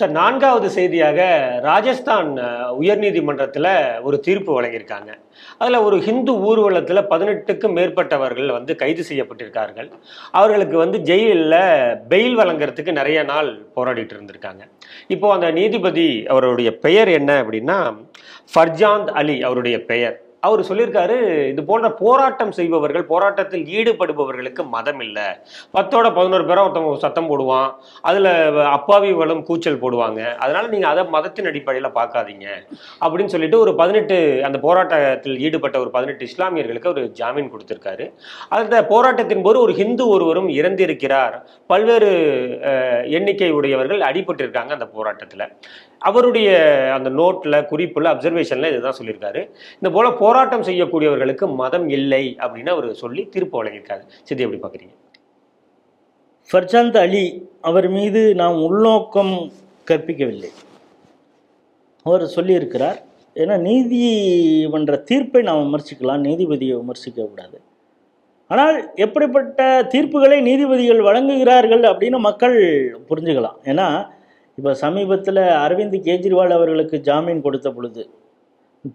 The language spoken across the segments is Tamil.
சார் நான்காவது செய்தியாக ராஜஸ்தான் உயர்நீதிமன்றத்தில் ஒரு தீர்ப்பு வழங்கியிருக்காங்க. அதில் ஒரு ஹிந்து ஊர்வலத்தில் பதினெட்டுக்கும் மேற்பட்டவர்கள் வந்து கைது செய்யப்பட்டிருக்கார்கள். அவர்களுக்கு வந்து ஜெயிலில் பெயில் வழங்குறதுக்கு நிறைய நாள் போராடிட்டு இருந்திருக்காங்க. இப்போ அந்த நீதிபதி அவருடைய பெயர் என்ன அப்படின்னா ஃபர்ஜாந்த் அலி அவருடைய பெயர். அவர் சொல்லியிருக்காரு இது போன்ற போராட்டம் செய்பவர்கள் போராட்டத்தில் ஈடுபடுபவர்களுக்கு மதம் இல்லை பத்தோட பதினோரு பேரை ஒருத்தவங்க சத்தம் போடுவான் அதில் அப்பாவிகளும் கூச்சல் போடுவாங்க. அதனால நீங்கள் அதை மதத்தின் அடிப்படையில் பார்க்காதீங்க. அப்படின்னு சொல்லிட்டு ஒரு பதினெட்டு அந்த போராட்டத்தில் ஈடுபட்ட ஒரு பதினெட்டு இஸ்லாமியர்களுக்கு ஒரு ஜாமீன் கொடுத்துருக்காரு. அந்த போராட்டத்தின் போது ஒரு ஹிந்து ஒருவரும் இறந்திருக்கிறார். பல்வேறு எண்ணிக்கை உடையவர்கள் அடிபட்டிருக்காங்க அந்த போராட்டத்தில். அவருடைய அந்த நோட்டில் குறிப்பில் அப்சர்வேஷனில் இதுதான் சொல்லியிருக்காரு. இந்த போல போராட்டம் செய்யக்கூடியவர்களுக்கு மதம் இல்லை அப்படின்னு அவர் சொல்லி தீர்ப்பு வழங்கியிருக்காரு. சித்தி எப்படி பார்க்குறீங்க? ஃபர்ஜாந்த் அலி அவர் மீது நாம் உள்நோக்கம் கற்பிக்கவில்லை. அவர் சொல்லியிருக்கிறார் ஏன்னா நீதிமன்ற தீர்ப்பை நாம் விமர்சிக்கலாம் நீதிபதியை விமர்சிக்க கூடாது. ஆனால் எப்படிப்பட்ட தீர்ப்புகளை நீதிபதிகள் வழங்குகிறார்கள் அப்படின்னு மக்கள் புரிஞ்சுக்கலாம். ஏன்னா இப்போ சமீபத்தில் அரவிந்த் கெஜ்ரிவால் அவர்களுக்கு ஜாமீன் கொடுத்த பொழுது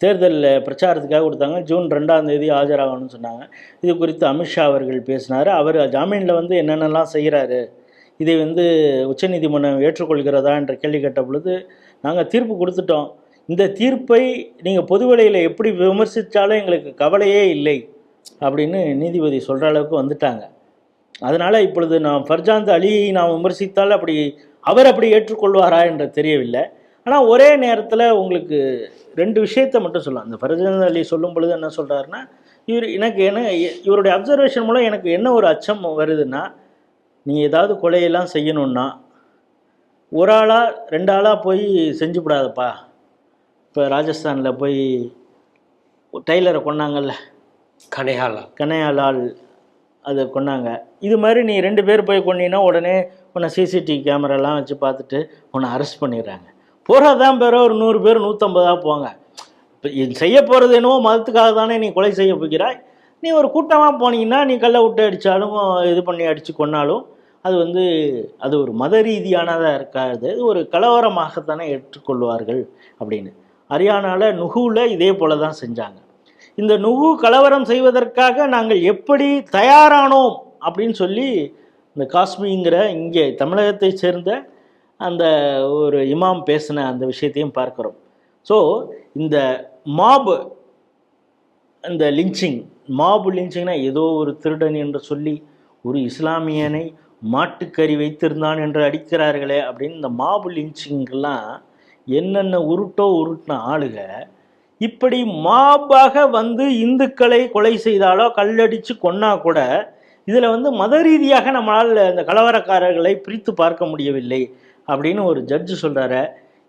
தேர்தலில் பிரச்சாரத்துக்காக கொடுத்தாங்க. ஜூன் ரெண்டாம் தேதி ஆஜராகணும்னு சொன்னாங்க. இது குறித்து அமித்ஷா அவர்கள் பேசினார். அவர் ஜாமீனில் வந்து என்னென்னலாம் செய்கிறாரு இதை வந்து உச்சநீதிமன்றம் ஏற்றுக்கொள்கிறதா என்ற கேள்வி கேட்ட பொழுது நாங்கள் தீர்ப்பு கொடுத்துட்டோம். இந்த தீர்ப்பை நீங்கள் பொதுவெளியில் எப்படி விமர்சித்தாலும் எங்களுக்கு கவலையே இல்லை அப்படின்னு நீதிபதி சொல்கிற அளவுக்கு வந்துட்டாங்க. அதனால் இப்பொழுது நான் ஃபர்ஜாந்த் அலியை நாம் விமர்சித்தால் அப்படி அவர் அப்படி ஏற்றுக்கொள்வாரா என்று தெரியவில்லை. ஆனால் ஒரே நேரத்தில் உங்களுக்கு ரெண்டு விஷயத்தை மட்டும் சொல்லலாம். அந்த ஃபர்ஜாந்த் அலி சொல்லும் பொழுது என்ன சொல்கிறாருன்னா இவர் எனக்கு என்ன இவருடைய அப்சர்வேஷன் மூலம் எனக்கு என்ன ஒரு அச்சம் வருதுன்னா நீ ஏதாவது கொலையெல்லாம் செய்யணுன்னா ஒரு ஆளாக ரெண்டு ஆளாக போய் செஞ்சு விடாதப்பா இப்போ ராஜஸ்தானில் போய் டெய்லரை கொன்னாங்கல்ல? கனையாளா கனையாலால் அதை கொன்னாங்க. இது மாதிரி நீ ரெண்டு பேர் போய் கொன்னீங்கன்னா உடனே உன்னை சிசிடிவி கேமராலாம் வச்சு பார்த்துட்டு உன்னை அரெஸ்ட் பண்ணிடுறாங்க. போகிறதான் பேர ஒரு நூறு பேர் நூற்றம்பதாக போங்க இப்போ செய்ய போகிறது என்னவோ மதத்துக்காக தானே நீ கொலை செய்ய போகிறாய் நீ ஒரு கூட்டமாக போனீங்கன்னா நீ கல்லை விட்டு அடித்தாலும் இது பண்ணி அடித்து கொன்னாலும் அது வந்து அது ஒரு மத ரீதியானதாக இருக்காது. இது ஒரு கலவரமாகத்தானே ஏற்றுக்கொள்வார்கள் அப்படின்னு. ஹரியானாவில் நுகுவில் இதே போல தான் செஞ்சாங்க. இந்த நுகு கலவரம் செய்வதற்காக நாங்கள் எப்படி தயாரானோம் அப்படின்னு சொல்லி இந்த காஷ்மிங்கிற இங்கே தமிழகத்தை சேர்ந்த அந்த ஒரு இமாம் பேசின அந்த விஷயத்தையும் பார்க்குறோம். ஸோ இந்த மாப் இந்த லிஞ்சிங் மாபு லிஞ்சிங்னா ஏதோ ஒரு திருடன் என்று சொல்லி ஒரு இஸ்லாமியனை மாட்டுக்கறி வைத்திருந்தான் என்று அடிக்கிறார்களே அப்படின்னு இந்த மாபு லிஞ்சிங்கெல்லாம் என்னென்ன உருட்டோ உருட்டின ஆளுக இப்படி மாபாக வந்து இந்துக்களை கொலை செய்தாலோ கல்லடித்து கொன்னா கூட இதில் வந்து மத ரீதியாக நம்மளால் இந்த கலவரக்காரர்களை பிரித்து பார்க்க முடியவில்லை. அப்படின்னு ஒரு ஜட்ஜு சொல்கிறாரு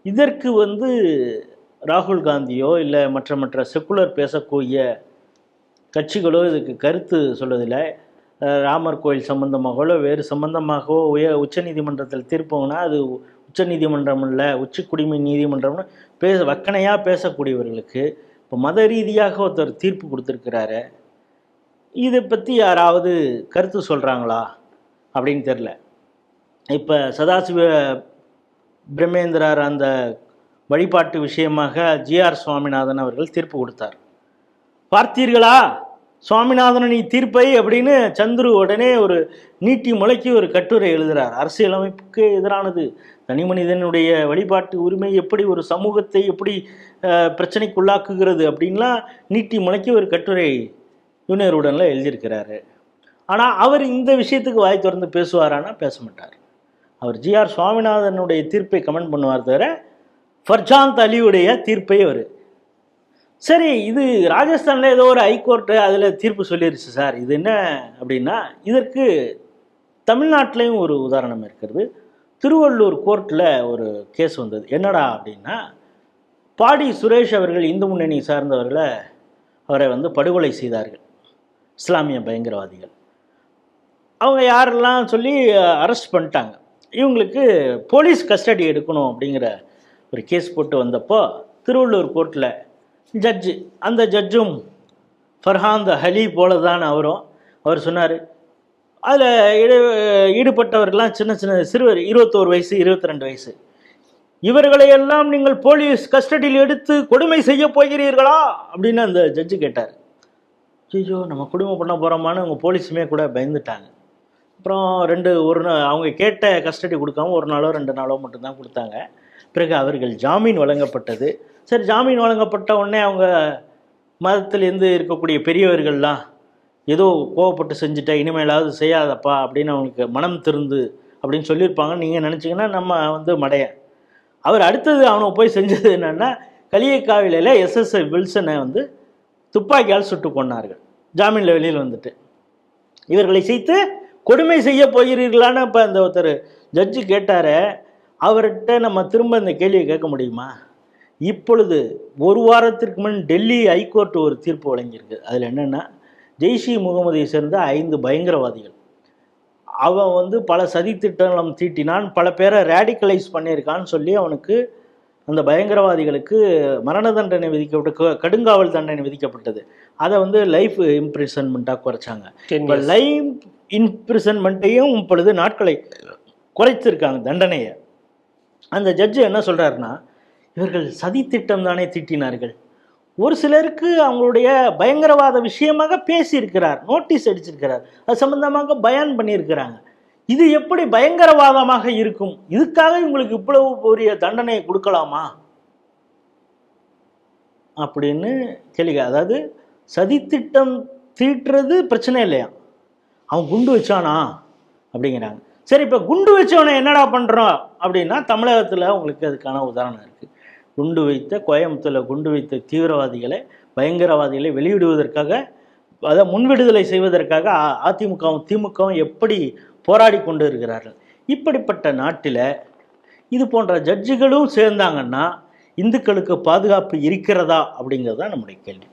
இதற்கு வந்து ராகுல் காந்தியோ இல்லை மற்ற மற்ற செக்குலர் பேசக்கூடிய கட்சிகளோ இதுக்கு கருத்து சொல்லதில்லை. ராமர் கோயில் சம்பந்தமாகவோ வேறு சம்பந்தமாகவோ உய உச்சநீதிமன்றத்தில் தீர்ப்போம்னா அது உச்சநீதிமன்றம் இல்லை உச்சி குடிமை நீதிமன்றம்னு பேச வக்கனையாக பேசக்கூடியவர்களுக்கு இப்போ மத ரீதியாக ஒருத்தர் தீர்ப்பு கொடுத்துருக்கிறாரு. இதை பற்றி யாராவது கருத்து சொல்கிறாங்களா அப்படின்னு தெரில இப்போ சதாசிவ பிரம்மேந்திரார் அந்த வழிபாட்டு விஷயமாக ஜிஆர் சுவாமிநாதன் அவர்கள் தீர்ப்பு கொடுத்தார். பார்த்தீர்களா? சுவாமிநாதன் நீ தீர்ப்பை அப்படின்னு சந்துரு உடனே ஒரு நீட்டி முளைக்கி ஒரு கட்டுரை எழுதுகிறார் அரசியலமைப்புக்கு எதிரானது. தனி மனிதனுடைய வழிபாட்டு உரிமை எப்படி ஒரு சமூகத்தை எப்படி பிரச்சனைக்குள்ளாக்குகிறது அப்படின்லாம் நீட்டி முளைக்கி ஒரு கட்டுரை யூனியர் உடனில் எழுதியிருக்கிறாரு. ஆனால் அவர் இந்த விஷயத்துக்கு வாய் திறந்து பேசுவாரானா பேச மாட்டார். அவர் ஜிஆர் சுவாமிநாதனுடைய தீர்ப்பை கமெண்ட் பண்ணுவார் தவிர ஃபர்ஜாந்த் அலியுடைய தீர்ப்பை அவர். சரி இது ராஜஸ்தானில் ஏதோ ஒரு ஹைகோர்ட்டு அதில் தீர்ப்பு சொல்லிருச்சு சார். இது என்ன அப்படின்னா இதற்கு தமிழ்நாட்டிலையும் ஒரு உதாரணம் இருக்கிறது. திருவள்ளூர் கோர்ட்டில் ஒரு கேஸ் வந்தது. என்னடா அப்படின்னா பாடி சுரேஷ் அவர்கள் இந்து முன்னணி சார்ந்தவர்களை அவரை வந்து படுகொலை செய்தார்கள். இஸ்லாமிய பயங்கரவாதிகள். அவங்க யாரெல்லாம் சொல்லி அரெஸ்ட் பண்ணிட்டாங்க. இவங்களுக்கு போலீஸ் கஸ்டடி எடுக்கணும் அப்படிங்கிற ஒரு கேஸ் போட்டு வந்தப்போ திருவள்ளூர் கோர்ட்டில் ஜட்ஜு அந்த ஜட்ஜும் ஃபர்ஹாந்த் ஹலி போல தான் அவரும். அவர் சொன்னார் அதில் ஈடு ஈடுபட்டவர்கள்லாம் சின்ன சின்ன சிறுவர் இருபத்தோரு வயசு இருபத்தி ரெண்டு வயசு. இவர்களையெல்லாம் நீங்கள் போலீஸ் கஸ்டடியில் எடுத்து கொடுமை செய்ய போகிறீர்களா? அப்படின்னு அந்த ஜட்ஜு கேட்டார். ஐயோ நம்ம குடும்பம் பண்ண போகிறோமான்னு அவங்க போலீஸுமே கூட பயந்துட்டாங்க. அப்புறம் ரெண்டு ஒரு நாள் அவங்க கேட்ட கஸ்டடி கொடுக்காம ஒரு நாளோ ரெண்டு நாளோ மட்டும்தான் கொடுத்தாங்க. பிறகு அவர்கள் ஜாமீன் வழங்கப்பட்டது. சரி ஜாமீன் வழங்கப்பட்ட உடனே அவங்க மதத்திலேருந்து இருக்கக்கூடிய பெரியவர்கள்லாம் ஏதோ கோவப்பட்டு செஞ்சுட்ட இனிமேலாவது செய்யாதப்பா அப்படின்னு அவங்களுக்கு மனம் திருந்து அப்படின்னு சொல்லியிருப்பாங்க நீங்கள் நினச்சிங்கன்னா நம்ம வந்து மடைய. அவர் அடுத்தது அவனை போய் செஞ்சது என்னென்னா களியக்காவிலையில் எஸ்எஸ்ஐ வில்சனை வந்து துப்பாக்கியால் சுட்டு கொண்டார்கள் ஜாமீனில் வெளியில் வந்துட்டு. இவர்களை சேர்த்து கொடுமை செய்ய போகிறீர்களான்னு இப்போ அந்த ஒருத்தர் ஜட்ஜு கேட்டாரே அவர்கிட்ட நம்ம திரும்ப இந்த கேள்வியை கேட்க முடியுமா? இப்பொழுது ஒரு வாரத்திற்கு முன் டெல்லி ஹைகோர்ட் ஒரு தீர்ப்பு வழங்கியிருக்கு. அதில் என்னென்னா ஜெய்ஷி முகமதை சேர்ந்த ஐந்து பயங்கரவாதிகள். அவன் வந்து பல சதித்திட்டம் தீட்டினான் பல பேரை ரேடிக்கலைஸ் பண்ணியிருக்கான்னு சொல்லி அவனுக்கு அந்த பயங்கரவாதிகளுக்கு மரண தண்டனை விதிக்கப்பட்ட கடுங்காவல் தண்டனை விதிக்கப்பட்டது. அதை வந்து லைஃப் இம்ப்ரிசன்மெண்ட்டாக குறைச்சாங்க. இப்போ. லைஃப் இம்ப்ரிசன்மெண்ட்டையும் இப்பொழுது நாட்களை குறைச்சிருக்காங்க தண்டனையை. அந்த ஜட்ஜு என்ன சொல்கிறாருன்னா இவர்கள் சதித்திட்டம் தானே தீட்டினார்கள். ஒரு சிலருக்கு அவங்களுடைய பயங்கரவாத விஷயமாக பேசியிருக்கிறார் நோட்டீஸ் அடிச்சிருக்கிறார். அது சம்பந்தமாக பயன் பண்ணியிருக்கிறாங்க. இது எப்படி பயங்கரவாதமாக இருக்கும்? இதுக்காக இவங்களுக்கு இவ்வளவு பெரிய தண்டனையை கொடுக்கலாமா? அப்படின்னு கேளுங்க அதாவது சதித்திட்டம் தீட்டுறது பிரச்சனை இல்லையா? அவன் குண்டு வச்சானா? அப்படிங்கிறாங்க. சரி இப்போ குண்டு வச்சவனை என்னடா பண்ணுறோம் அப்படின்னா தமிழகத்தில் உங்களுக்கு அதுக்கான உதாரணம் இருக்குது குண்டு வைத்த கோயம்புத்தூரில் குண்டு வைத்த தீவிரவாதிகளை பயங்கரவாதிகளை வெளியிடுவதற்காக அதை முன்விடுதலை செய்வதற்காக அ- அதிமுகவும் திமுகவும் எப்படி போராடி கொண்டு இருக்கிறார்கள்? இப்படிப்பட்ட நாட்டில் இது போன்ற ஜட்ஜுகளும் சேர்ந்தாங்கன்னா இந்துக்களுக்கு பாதுகாப்பு இருக்கிறதா அப்படிங்கிறது தான் நம்முடைய கேள்வி.